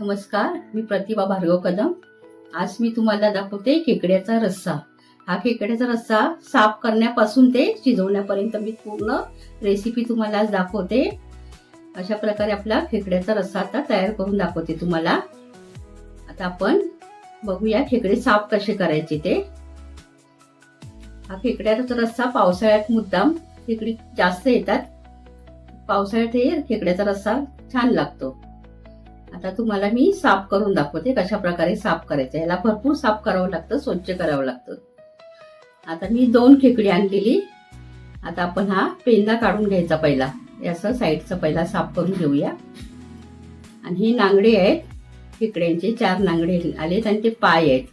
नमस्कार मी प्रतिभा भार्गव कदम. आज मी तुम्हाला दाखवते खेकड्याचा रस्सा. हा खेकड्याचा रस्सा साफ करण्यापासून ते शिजवण्यापर्यंत मी पूर्ण रेसिपी तुम्हाला आज दाखवते. अशा प्रकारे आपला खेकड्याचा रस्सा आता तयार करून दाखवते तुम्हाला. आता आपण बघूया खेकडे साफ कसे करायचे ते. हा खेकड्याचा रस्सा पावसाळ्यात मुद्दाम खेकडी जास्त येतात. पावसाळ्यात हे खेकड्याचा रस्सा छान लागतो. आता तुम्हाला मी साफ करून दाखवते कशा प्रकारे साफ करायचं. याला भरपूर साफ करावं लागतं स्वच्छ करावं लागतं. आता मी दोन खेकडी आणलेली. आता आपण हा पेंदा काढून घ्यायचा पहिला. याचं साईडचा पहिला साफ करून घेऊया. आणि हे नांगडे आहेत. खेकड्यांचे चार नांगडे आलेत आणि ते पाय आहेत.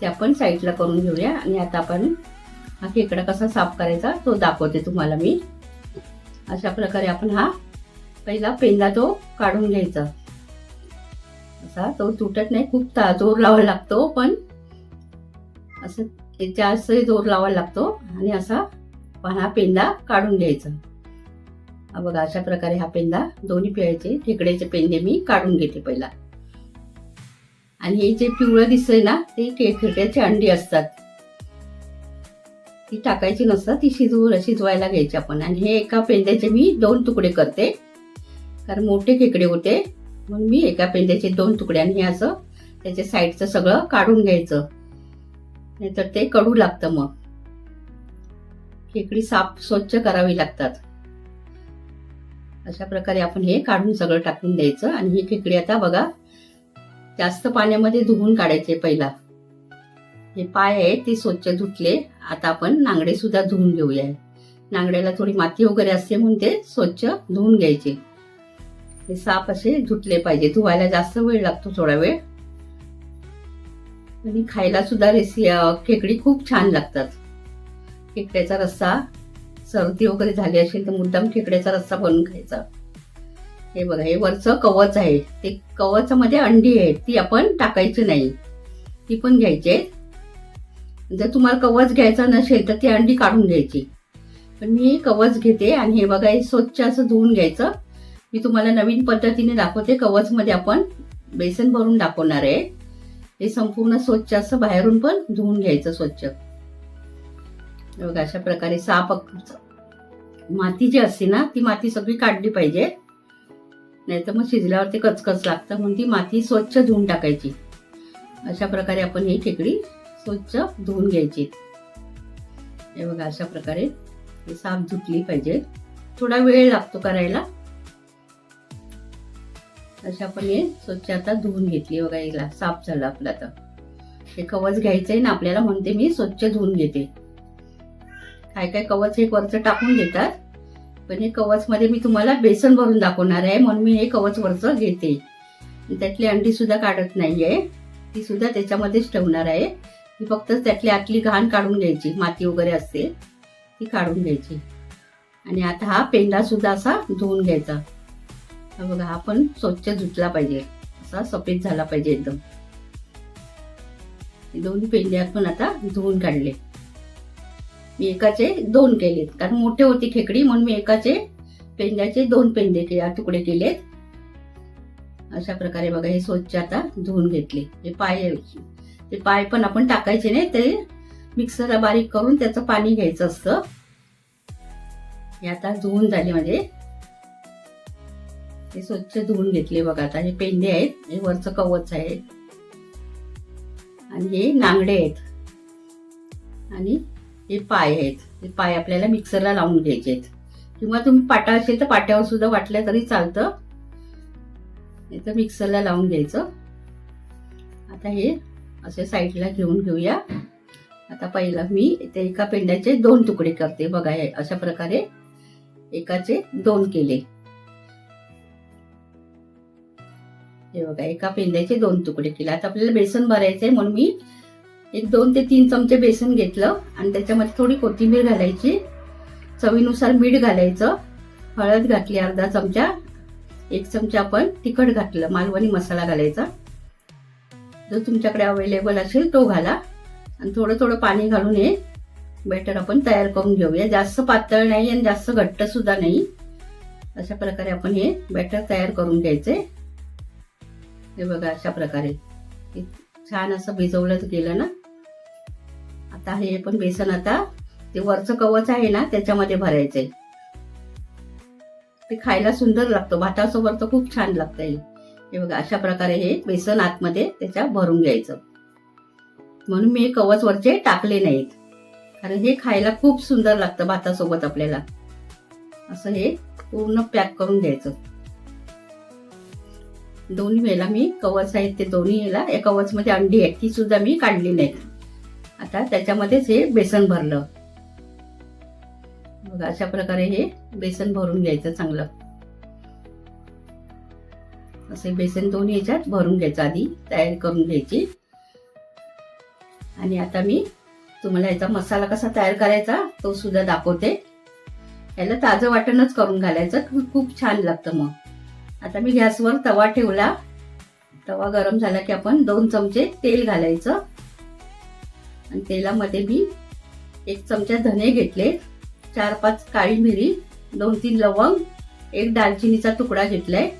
ते आपण साईडला करून घेऊया. आणि आता आपण हा खेकडा कसा साफ करायचा तो दाखवते तुम्हाला मी. अशा प्रकारे आपण हा पहिला पेंदा तो काढून घ्यायचा. असा. तो तुटत नाही. खूप ता- जोर लावावा लागतो पण असं ते जास्त जोर लावावा लागतो आणि असा पण हा पेंदा काढून घ्यायचा. बघा अशा प्रकारे हा पेंदा दोन्ही पिळायचे. खेकड्याचे पेंदे मी काढून घेते पहिला. आणि हे जे पिवळं दिसतंय ना ते खे- अंडी असतात. ती टाकायची नसतात ती शिजवू शिजवायला घ्यायची आपण. आणि हे एका पेंद्याचे मी दोन तुकडे करते. कारण मोठे खेकडे होते. म्हणून मी एका पेंद्याचे दोन तुकड्यांनी असं त्याच्या साईडचं सगळं काढून घ्यायचं. नाहीतर ते कडू लागतं मग. खेकडी साफ स्वच्छ करावी लागतात. अशा प्रकारे आपण हे काढून सगळं टाकून द्यायचं आणि ही खेकडी आता बघा जास्त पाण्यामध्ये धुवून काढायचे पहिला. हे पाय आहे ते स्वच्छ धुतले आता आपण नांगडे सुद्धा धुवून घेऊया. नांगड्याला थोडी माती वगैरे असते म्हणून ते स्वच्छ धुवून घ्यायचे. हे साप असे धुतले पाहिजे. धुवायला जास्त वेळ लागतो थोडा वेळ. आणि खायला सुद्धा रेसी खेकडी खूप छान लागतात. खेकड्याचा रस्सा सर्दी वगैरे झाली असेल तर मुद्दाम खेकड्याचा रस्सा बनवून खायचा. हे बघा हे वरचं कवच आहे. ते कवचामध्ये अंडी आहेत ती आपण टाकायची नाही. ती पण घ्यायची आहेत. जर तुम्हाला कवच घ्यायचा नसेल तर ती अंडी काढून घ्यायची. पण मी कवच घेते आणि हे बघा हे स्वच्छ असं धुवून घ्यायचं. मी तुम्हाला नवीन पद्धतीने दाखवते. कवचमध्ये आपण बेसन भरून दाखवणार आहे. हे संपूर्ण स्वच्छ असं बाहेरून पण धुवून घ्यायचं स्वच्छ. बघा अशा प्रकारे साप माती जी असते ना ती माती सगळी काढली पाहिजे. नाहीतर मग शिजल्यावर ते कचकच लागतं. म्हणून ती माती स्वच्छ धुवून टाकायची. अशा प्रकारे आपण ही खेकडी स्वच्छ धुवून घ्यायची. हे बघा अशा प्रकारे साप साफ धुतली पाहिजे. थोडा वेळ लागतो करायला. असे आपण हे स्वच्छ आता धुवून घेतली बघा साफ झालं आपलं आता. हे कवच घ्यायचं आहे ना आपल्याला म्हणते मी स्वच्छ धुवून घेते. काय काय कवच हे वरचं टाकून घेतात. पण हे कवच मध्ये मी तुम्हाला बेसन भरून दाखवणार आहे म्हणून मी हे कवच वरचं घेते. त्यातली अंडी सुद्धा काढत नाहीये. ती सुद्धा त्याच्यामध्येच ठेवणार आहे. ती फक्त त्यातली आतली घाण काढून घ्यायची माती वगैरे असते ती काढून घ्यायची. आणि आता हा पेंडा सुद्धा असा धुवून घ्यायचा. बघा हा पण स्वच्छ धुतला पाहिजे. असा सफेद झाला पाहिजे एकदम. दोन दोन्ही पेंडे आपण आता धुवून काढले. मी एकाचे दोन केलेत. कारण मोठे होते खेकडी म्हणून मी एकाचे पेंड्याचे दोन पेंडे के- तुकडे केलेत. अशा प्रकारे बघा हे स्वच्छ आता धुवून घेतले. हे पाय ते पाय पण आपण टाकायचे नाही ते मिक्सरला बारीक करून त्याचं पाणी घ्यायचं असतं. हे आता धुवून झाले म्हणजे हे स्वच्छ धुवून घेतले बघा. आता हे पेंडे आहेत हे वरचं कवच आहे. आणि हे नांगडे आहेत. आणि हे पाय आहेत. हे पाय आपल्याला मिक्सरला लावून घ्यायचे आहेत. किंवा तुम्ही पाटा असेल तर पाट्यावर सुद्धा वाटलं तरी चालतं. नाही तर मिक्सरला लावून घ्यायचं. आता हे असे साईडला घेऊन घेऊया. आता पहिला मी ते एका पेंड्याचे दोन तुकडे करते. बघा हे अशा प्रकारे एकाचे दोन केले. हे बघा एका पेंद्याचे दोन तुकडे केले. आता आपल्याला बेसन भरायचंय म्हणून मी एक दोन ते तीन चमचे बेसन घेतलं आणि त्याच्यामध्ये थोडी कोथिंबीर घालायची. चवीनुसार मीठ घालायचं. हळद घातली अर्धा चमचा. एक चमचा आपण तिखट घातलं मालवणी मसाला घालायचा. जो तुमच्याकडे अवेलेबल असेल तो घाला. आणि थोडं थोडं पाणी घालून हे बॅटर आपण तयार करून घेऊया. जास्त पातळ नाही आणि जास्त घट्ट सुद्धा नाही. अशा प्रकारे आपण हे बॅटर तयार करून घ्यायचे. हे बघा अशा प्रकारे. छान असं भिजवलं गेलं ना? आता हे पण बेसन आता ते वरचं कवच आहे ना त्याच्यामध्ये भरायचंय. ते खायला सुंदर लागतं भातासोबत तर खूप छान लागतं हे. हे बघा अशा प्रकारे हे बेसन आतमध्ये त्याच्या भरून घ्यायचं. म्हणून मी हे कवच वरचे टाकले नाहीत. कारण हे खायला खूप सुंदर लागतं भातासोबत आपल्याला. असं हे पूर्ण पॅक करून घ्यायचं. दोन्ही वेळेला मी कवच आहेत ते दोन्ही वेळेला. या कवचमध्ये अंडी आहेत ती सुद्धा मी काढली नाहीत आता त्याच्यामध्येच हे बेसन भरलं. मग अशा प्रकारे हे बेसन भरून घ्यायचं चांगलं. असे बेसन दोन्ही याच्यात भरून घ्यायचं आधी तयार करून घ्यायची. आणि आता मी तुम्हाला याचा मसाला कसा तयार करायचा तो सुद्धा दाखवते. याला ताजं वाटणच करून घालायचं खूप छान लागतं मग. आता मी गॅसवर तवा ठेवला. तवा गरम झाला की आपण दोन चमचे तेल घालायचं. आणि तेलामध्ये मी एक चमचा धने घेतले. चार पाच काळी मिरी दोन तीन लवंग एक दालचिनीचा तुकडा घेतलाय.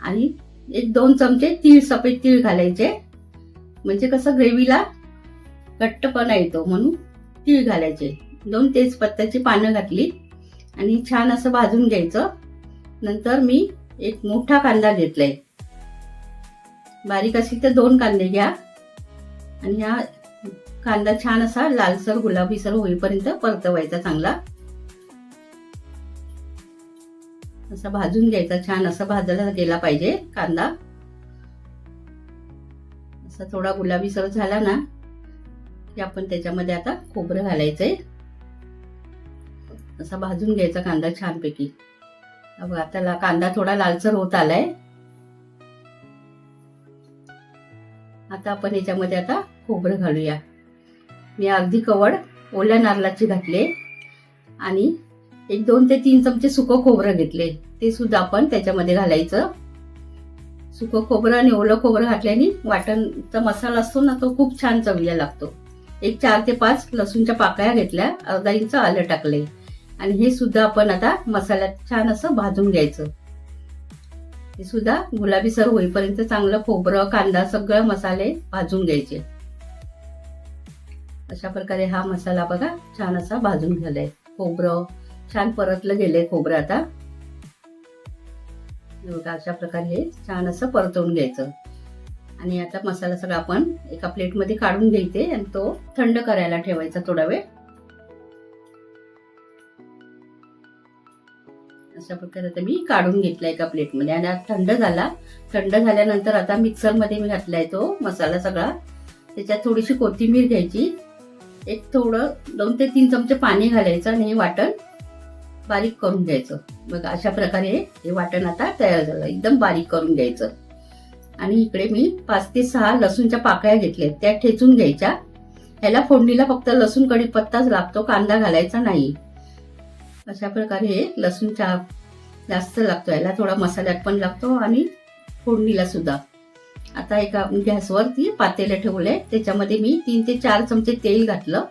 आणि एक दोन चमचे तीळ सफेद तीळ घालायचे. म्हणजे कसं ग्रेव्हीला घट्टपणा येतो म्हणून तीळ घालायचे. दोन तेजपत्त्याची पानं घातली. आणि छान असं भाजून घ्यायचं. नंतर मी एक मोठा कांदा घेतलाय. बारीक असेल तर दोन कांदे घ्या. आणि हा कांदा छान असा लालसर गुलाबीसर होईपर्यंत परतवायचा चांगला. असा भाजून घ्यायचा छान असा भाजला गेला पाहिजे कांदा. असा थोडा गुलाबीसर झाला ना की आपण त्याच्यामध्ये आता खोबरं घालायचंय. असा भाजून घ्यायचा कांदा छानपैकी. आता कांदा थोडा लालसर होत आलाय. आता आपण याच्यामध्ये आता खोबरं घालूया. मी अगदी कवड ओल्या नारळाची घातले आणि एक दोन ते तीन चमचे सुकं खोबरं घेतले. ते सुद्धा आपण त्याच्यामध्ये घालायचं. सुकं खोबरं आणि ओलं खोबरं घातल्याने वाटणचा मसाला असतो ना तो खूप छान चवीला लागतो. एक चार ते पाच लसूणच्या पाकळ्या घेतल्या अर्धा इंच आलं टाकले आणि हे सुद्धा आपण आता मसाल्यात छान असं भाजून घ्यायचं. हे सुद्धा गुलाबी सर होईपर्यंत चांगलं खोबरं कांदा सगळं मसाले भाजून घ्यायचे. अशा प्रकारे हा मसाला बघा छान असा भाजून झालाय. खोबरं छान परतलं गेलंय खोबरं आता. बघा अशा प्रकारे हे छान असं परतवून घ्यायचं. आणि आता मसाला सगळा आपण एका प्लेटमध्ये काढून घ्यायचे आणि तो थंड करायला ठेवायचा थोडा वेळ. अशा प्रकारे आता मी काढून घेतला एका प्लेटमध्ये आणि आता थंड झाला. थंड झाल्यानंतर आता मिक्सरमध्ये मी घातलाय तो मसाला सगळा. त्याच्यात थोडीशी कोथिंबीर घ्यायची. एक थोडं दोन ते तीन चमचे पाणी घालायचं आणि हे वाटण बारीक करून घ्यायचं. बघा अशा प्रकारे हे वाटण आता तयार झालं. एकदम बारीक करून घ्यायचं. आणि इकडे मी पाच ते सहा लसूणच्या पाकळ्या घेतल्या त्या ठेचून घ्यायच्या. ह्याला फोडणीला फक्त लसूण कढीपत्ताच लागतो कांदा घालायचा नाही. अशा प्रकारे लसूण चा जास्त लागतो. याला थोडा मसाल्यात पण लागतो आणि फोडणीला सुद्धा. आता एका गॅसवरती पातेलं ठेवलंय त्याच्यामध्ये मी तीन ते चार चमचे तेल घातलं.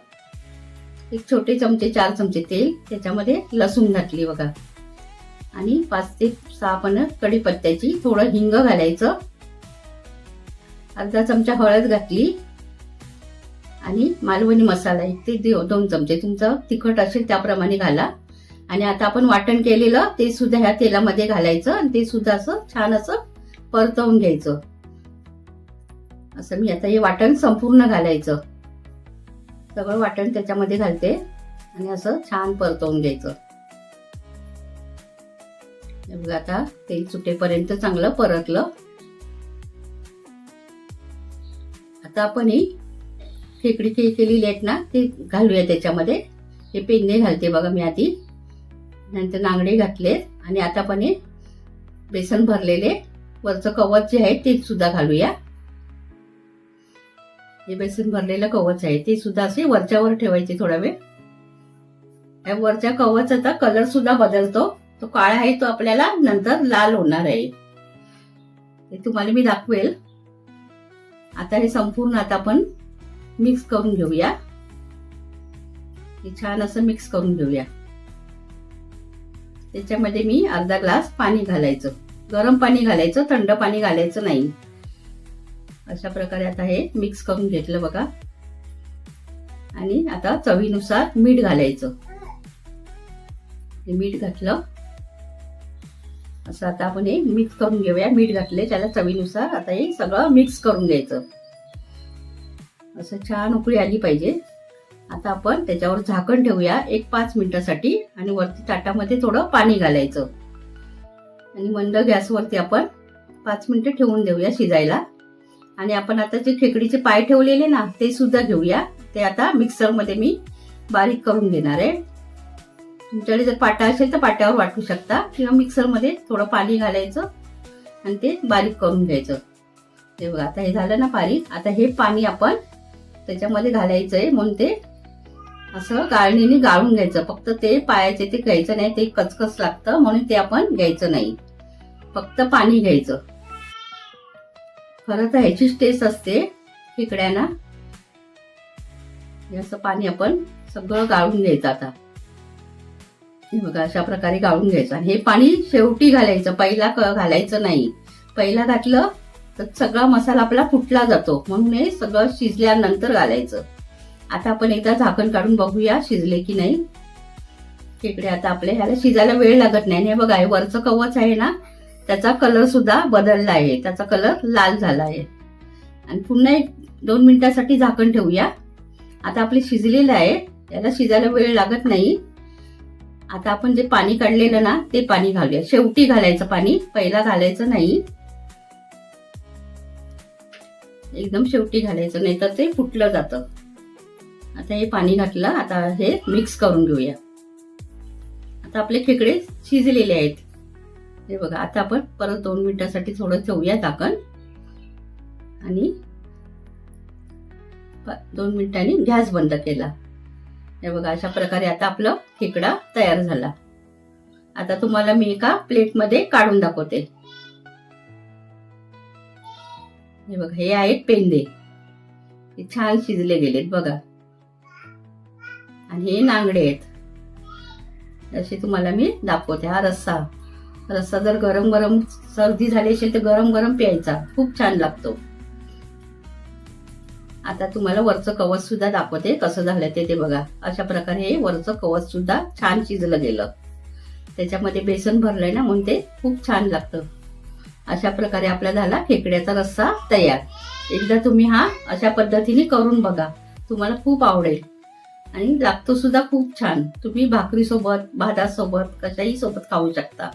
एक छोटे चमचे चार चमचे तेल. त्याच्यामध्ये लसूण घातली बघा. आणि पाच ते सहा पण कढीपत्त्याची थोडं हिंग घालायचं. अर्धा चमचा हळद घातली. आणि मालवणी मसाला एक ते दोन चमचे. तुमचं तिखट असेल त्याप्रमाणे घाला. आणि आता आपण वाटण केलेलं ते सुद्धा ह्या तेलामध्ये घालायचं आणि ते सुद्धा असं छान असं परतवून घ्यायचं. असं मी आता हे वाटण संपूर्ण घालायचं. सगळं वाटण त्याच्यामध्ये घालते आणि असं छान परतवून घ्यायचं. हे बघा आता तेल सुटेपर्यंत चांगलं परतलं. आता आपण ही खेकडी केलेली आहेत ना ते घालूया त्याच्यामध्ये. हे पेंदे घालते बघा मी आधी. नंतर नांगडे घातले आणि आता पण हे बेसन भरलेले. वरचं कवच जे आहे ते सुद्धा घालूया. हे बेसन भरलेलं कवच आहे ते सुद्धा असे वरच्यावर ठेवायचे थोडा वेळ. या वरच्या कवचाचा कलर सुद्धा बदलतो. तो काळा आहे तो आपल्याला नंतर लाल होणार आहे. ते तुम्हाला मी दाखवेल. आता हे संपूर्ण आता आपण मिक्स करून घेऊया. हे छान असं मिक्स करून घेऊया. त्याच्यामध्ये मी अर्धा ग्लास पाणी घालायचं. गरम पाणी घालायचं थंड पाणी घालायचं नाही. अशा प्रकारे आता हे मिक्स करून घेतलं बघा. आणि आता चवीनुसार मीठ घालायचं. मीठ घातलं. असं आता आपण हे मिक्स करून घेऊया. मीठ घातले त्याला चवीनुसार आता हे सगळं मिक्स करून घ्यायचं. असं छान उकळी आली पाहिजे. आता आपण त्याच्यावर झाकण ठेवूया. एक पाच मिनिटासाठी आणि वरती ताटामध्ये थोडं पाणी घालायचं. आणि मंद गॅसवरती आपण पाच मिनिटं ठेवून देऊया शिजायला. आणि आपण आता जे खेकडीचे पाय ठेवलेले ना ते सुद्धा घेऊया. ते आता मिक्सरमध्ये मी बारीक करून घेणार आहे. तुमच्याकडे जर पाटा असेल तर पाट्यावर वाटू शकता. किंवा मिक्सरमध्ये थोडं पाणी घालायचं आणि ते बारीक करून घ्यायचं. ते बघा आता हे झालं ना बारीक. आता हे पाणी आपण त्याच्यामध्ये घालायचं आहे म्हणून ते असं गाळणीने गाळून घ्यायचं. फक्त ते पायाचे ते घ्यायचं नाही ते कचकच लागतं म्हणून ते आपण घ्यायचं नाही. फक्त पाणी घ्यायचं. खरं तर ह्याचीच टेस्ट असते खेकड्यांना. हे असं पाणी आपण सगळं गाळून घ्यायचं आता. हे बघा अशा प्रकारे गाळून घ्यायचं. आणि हे पाणी शेवटी घालायचं पहिला क- घालायचं नाही. पहिला घातलं तर सगळा मसाला आपला फुटला जातो. म्हणून हे सगळं शिजल्यानंतर घालायचं. आता आपण एकदा झाकण काढून बघूया शिजले की नाही. तिकडे आता आपल्या ह्याला शिजायला वेळ लागत नाही. हे बघा हे वरचं कवच आहे ना त्याचा कलर सुद्धा बदलला आहे. त्याचा कलर लाल झाला आहे. आणि पुन्हा एक दोन मिनिटासाठी झाकण ठेवूया. आता आपले शिजलेलं आहे. याला शिजायला वेळ लागत नाही. आता आपण जे पाणी काढलेलं ना ते पाणी घालूया. शेवटी घालायचं पाणी पहिला घालायचं नाही. एकदम शेवटी घालायचं नाही तर ते फुटलं जातं. आता हे पाणी घातलं आता हे मिक्स करून घेऊया. आता आपले खेकडे शिजलेले आहेत. हे बघा आता आपण परत दोन मिनिटासाठी थोडं ठेवूया झाकण आणि प- दोन मिनिटांनी गॅस बंद केला. हे बघा अशा प्रकारे आता आपलं खेकडा तयार झाला. आता तुम्हाला मी एका प्लेटमध्ये काढून दाखवते. हे बघा हे आहेत पेंदे. हे छान शिजले गेलेत बघा. आणि हे नांगडे आहेत. असे तुम्हाला मी दाखवते. हा रस्सा. रस्सा जर गरम गरम सर्दी झाली असेल तर गरम गरम प्यायचा. खूप छान लागतो. आता तुम्हाला वरचं कवच सुद्धा दाखवते कसं झालं ते ते बघा. अशा प्रकारे हे वरचं कवच सुद्धा छान शिजलं गेलं. त्याच्यामध्ये बेसन भरलंय ना म्हणून ते खूप छान लागतं. अशा प्रकारे आपला झाला खेकड्याचा रस्सा तयार. एकदा तुम्ही हा अशा पद्धतीने करून बघा. तुम्हाला खूप आवडेल. आणि लागतो सुद्धा खूप छान. तुम्ही भाकरी सोबत भातासोबत कशाही सोबत खाऊ शकता.